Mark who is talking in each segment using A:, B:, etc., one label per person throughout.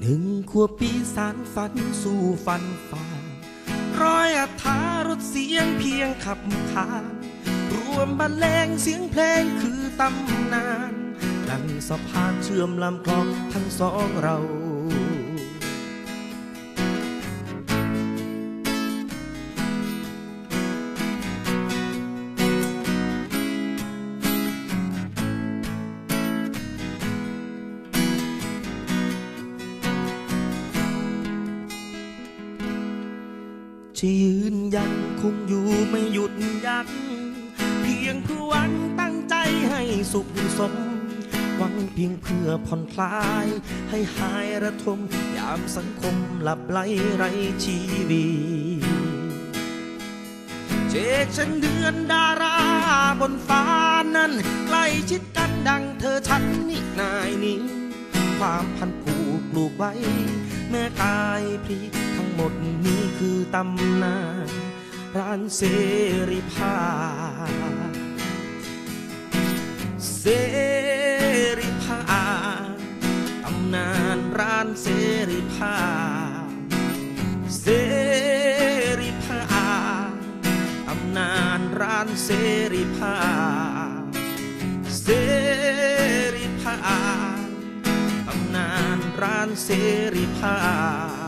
A: หนึ่งขวบปีสารฝันสู่ฟันฝ่าร้อยอัฐารถเสียงเพียงขับขานรวมบรรเลงเสียงเพลงคือตำนานดังสะพานเชื่อมลำคลองทั้งสองเรา จะยืนยันคงอยู่ไม่หยุดยั้งเพียงเพื่อหวังตั้งใจให้สุขสม หวังเพียงเพื่อผ่อนคลาย ให้หายระทมยามสังคมหลับไหลไรชีวีเจกฉันเดือนดาราบนฟ้านั้นใกล้ชิดกันดังเธอฉันนี่นายนี้ ความพันผูกปลูกไว้ แม่กายพลีทั้งหมดนี้คือตำนานร้านเสรีภาพเสรีภาพตำนานร้านเสรีภาพเสรีภาพตำนานร้านเสรีภาพ เสรีภาพ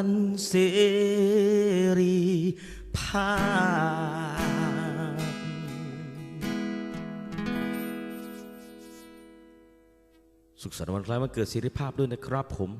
A: านเสรีภาพสุขสันต์วันคล้ายวันเกิดเสรีภาพด้วยนะครับผม